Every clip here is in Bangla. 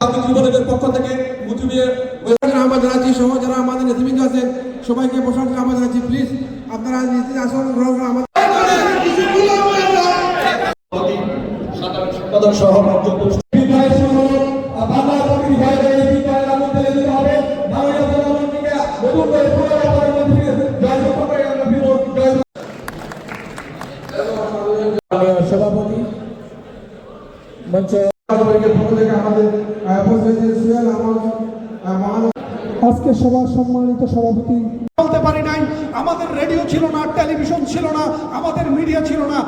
যুবলীগের পক্ষ থেকে মুজিবিয়ে আহ্বান জানাচ্ছি সহ যারা আমাদের নেতৃবৃন্দ আছেন সবাইকে প্রশংসা আহ্বান জানাচ্ছি প্লিজ আপনারা নিজে আসন গ্রহণ আমাদের। সাধারণ সম্পাদক সহ আজকে সবার সম্মানিত সভাপতি। বলতে পারি নাই, আমাদের রেডিও ছিল না টেলিভিশন ছিল না, আমাদের মিডিয়া ছিল না।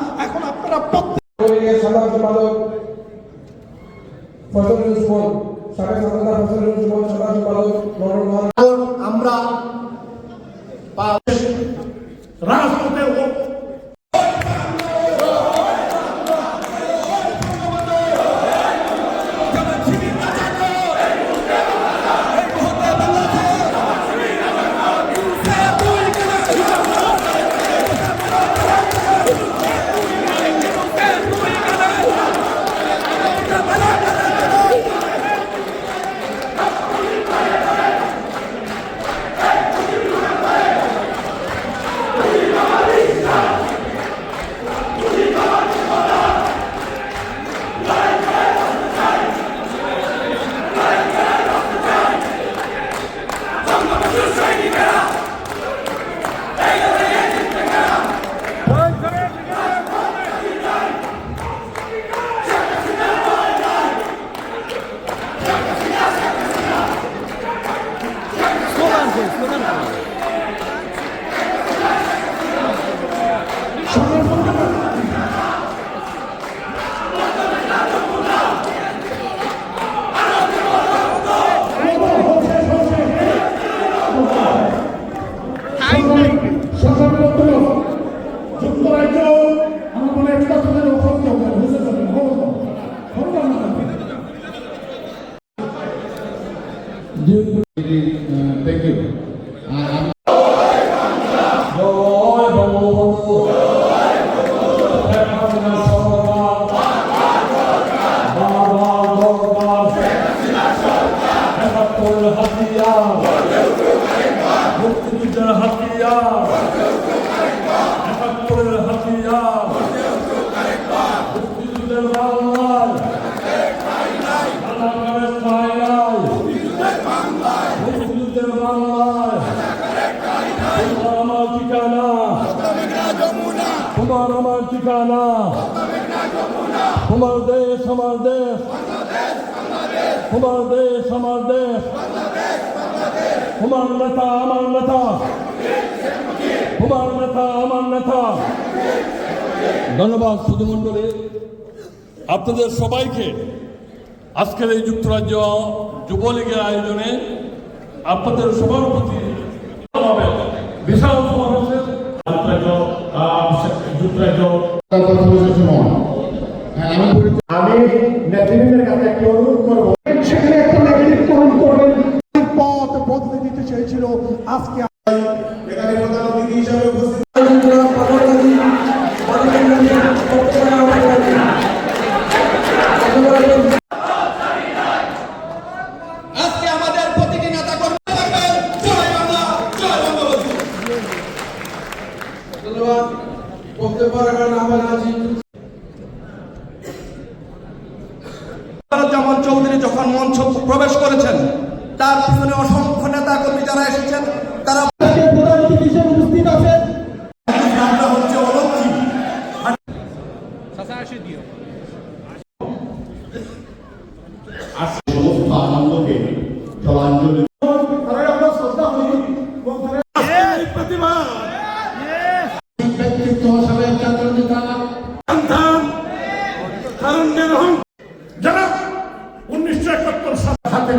জয় তোমার আমার ঠিকানা। তোমার দেশ আমার দেশ। তোমার দেশ আমার দেশ। তোমার নেতা আমার নেতা। তোমার নেতা আমার নেতা। ধন্যবাদ সুধুমণ্ডলী আপনাদের সবাইকে আজকের এই যুক্তরাজ্য যুবলীগের আয়োজনে আপনাদের সবার বিশাল আমি নেতৃবৃন্দের কাছে একটি অনুরোধ করব। জামান চৌধুরী যখন মঞ্চ প্রবেশ করেছেন তার পিছনে অসংখ্য নেতা কর্মী যারা এসেছেন তারা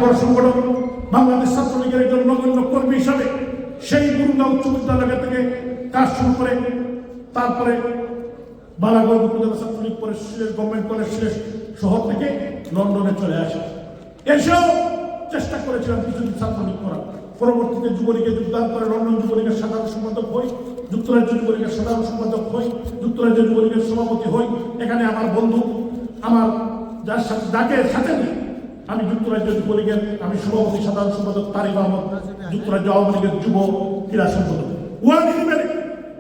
বড় সংগঠন বাংলাদেশ ছাত্রলীগের একজন নগণ্য কর্মী হিসাবে সেই গুরুঙ্গা উচ্চ বিদ্যালয় থেকে কাজ শুরু করে তারপরে বালাগঞ্জ উপজেলা ছাত্রলীগ পরে সিলেট গভর্নমেন্ট কলেজ সিলেট শহর থেকে লন্ডনে চলে আসে। এসেও চেষ্টা করেছিলাম কিছুদিন ছাত্রলীগ করা পরবর্তীতে যুবলীগে যোগদান করে, লন্ডন যুবলীগের সাধারণ সম্পাদক হই, যুক্তরাজ্য যুবলীগের সাধারণ সম্পাদক হই, যুক্তরাজ্য যুবলীগের সভাপতি হই। এখানে আমার বন্ধু, আমার যার সাথে, যাকে সাথে আমি যুক্তরাজ্য যুবলীগের, আমি সভাপতি, সাধারণ সম্পাদক তারিক আহমদ, যুক্তরাজ্য আওয়ামী লীগের যুব ক্রীড়া সম্পাদক।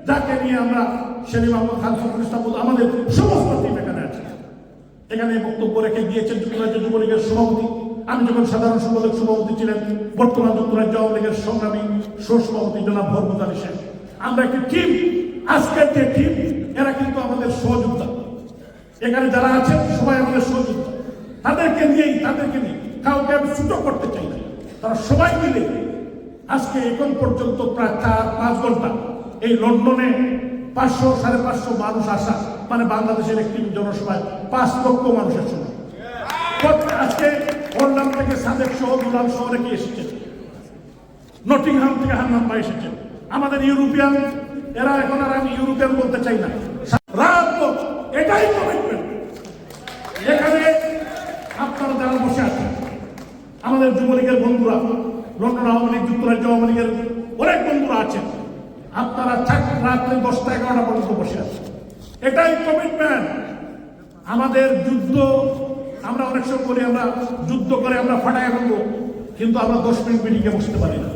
যাকে নিয়ে আমরা সেলিম আহমদ খান ফখরুল আমাদের সমস্ত টিম এখানে আছে। এখানে বক্তব্য রেখে গিয়েছেন যুক্তরাজ্য যুবলীগের সভাপতি। আমি যখন সাধারণ সম্পাদক, সভাপতি ছিলেন, বর্তমান যুক্তরাজ্য আওয়ামী লীগের সংগ্রামী সভাপতি জনাব ভরমুদ আলী শেখ। আমরা একটি টিম আজকের যে টিম এরা কিন্তু আমাদের সহযোগিতা এখানে যারা আছেন, সবাই আমাদের সহযোদ্ধা। তাদেরকে নিয়েই, তাদেরকে নিয়ে কাউকে আমি ছুটো করতে চাই না। তারা সবাই মিলে আজকে এখন পর্যন্ত প্রায় চার, পাঁচ ঘণ্টা এই লন্ডনে পাঁচশো, সাড়ে পাঁচশো মানুষ আসা মানে বাংলাদেশের একটি জনসভায় পাঁচ লক্ষ মানুষের প্রত্যেক- আজকে অন্যান্য থেকে সাদেক সহ দুলাল সহ অনেকে এসেছেন নটিংহাম থেকে হান্নান ভাই এসেছেন আমাদের ইউরোপিয়ান, এরা এখন আর আমি ইউরোপিয়ান বলতে চাই না রাত হোক, এটাই কমিটমেন্ট এখানে আপনারা বসে আছেন আমাদের যুবলীগের বন্ধুরা, লন্ডন আওয়ামী লীগ, যুক্তরাজ্য আওয়ামী লীগের অনেক বন্ধুরা আছেন। আপনারা চার রাত্রে দশটা এগারোটা পর্যন্ত বসে আছেন। এটাই কমিটমেন্ট আমাদের যুদ্ধ, আমরা অনেক সময় বলি আমরা যুদ্ধ করে আমরা ফাটাই ফেলব, কিন্তু আমরা দশ মিনিট মিটিংয়ে বসতে পারি না।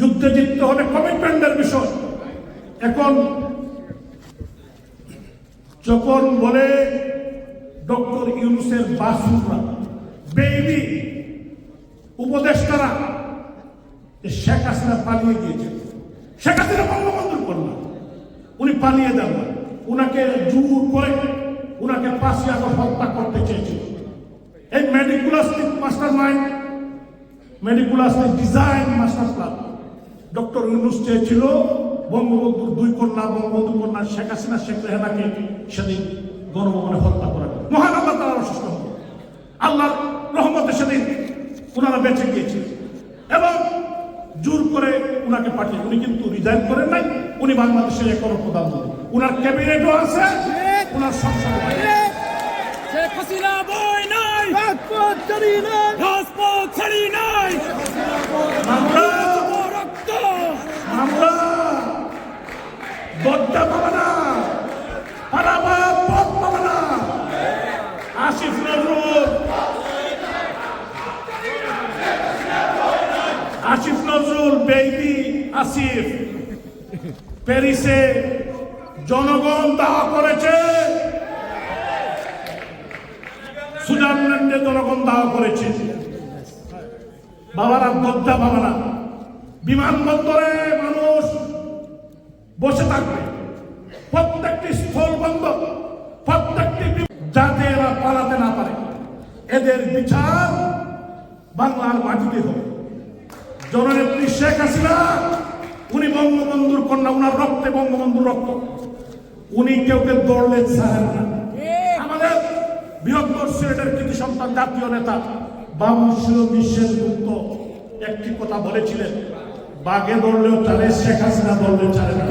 যুদ্ধে জিততে হবে কমিটমেন্টের বিষয়। এখন যখন বলে ডক্টর ইউনুসের বাসুরা বেবি উপদেষ্টারা শেখ হাসিনা পালিয়ে গিয়েছেন শেখ হাসিনা বঙ্গবন্ধুর কন্যা। উনি পালিয়ে যান না উনাকে জোর করে উনাকে পাঁচই আগস্ট হত্যা করতে চেয়েছিল। এই meticulous master mind meticulous design master plan doctor Yunus চেয়েছিল বঙ্গবন্ধুর দুই কন্যা, বঙ্গবন্ধু কন্যা শেখ হাসিনা, শেখ রেহানাকে সেদিন গণভবনে হত্যা করা মহান আল্লাহ তারা অসুস্থ হল আল্লাহ রহমতে সেদিন ওনারা বেঁচে গিয়েছিলেন। এবং জোর করে উনাকে পাঠিয়ে উনি কিন্তু রিজাইন করেন নাই উনি বাংলাদেশের এখনও প্রধানমন্ত্রী উনার ক্যাবিনেটও আছে উনার সংসদ শেখ হাসিনা বই নাই। রাজপথ ছাড়ি নাই। রাজপথ ছাড়ি নাই। আমরা আমরা আসিফ প্যারিসে জনগণ দাওয়া করেছে। সুইজারল্যান্ডে জনগণ দাওয়া করেছে। বাবারা, বদ্ধা বাবারা বিমানবন্দরে মানুষ বসে থাকবে। প্রত্যেকটি স্থল বন্দর, প্রত্যেকটি যাতে এরা পালাতে না পারে। এদের বিচার বাংলার মাটিতে হবে। জননেত্রী শেখ হাসিনা উনি বঙ্গবন্ধুর কন্যা, উনার রক্তে বঙ্গবন্ধুর রক্ত। উনি কেউ দৌড়লে ছাড়েন না। আমাদের বৃহত্তর সিলেটের কৃতি সন্তান, জাতীয় নেতা বাবু শির বিশ্বের গুপ্ত একটি কথা বলেছিলেন বাঘে দৌড়লেও চলে শেখ হাসিনা দৌড়লেও চলে না।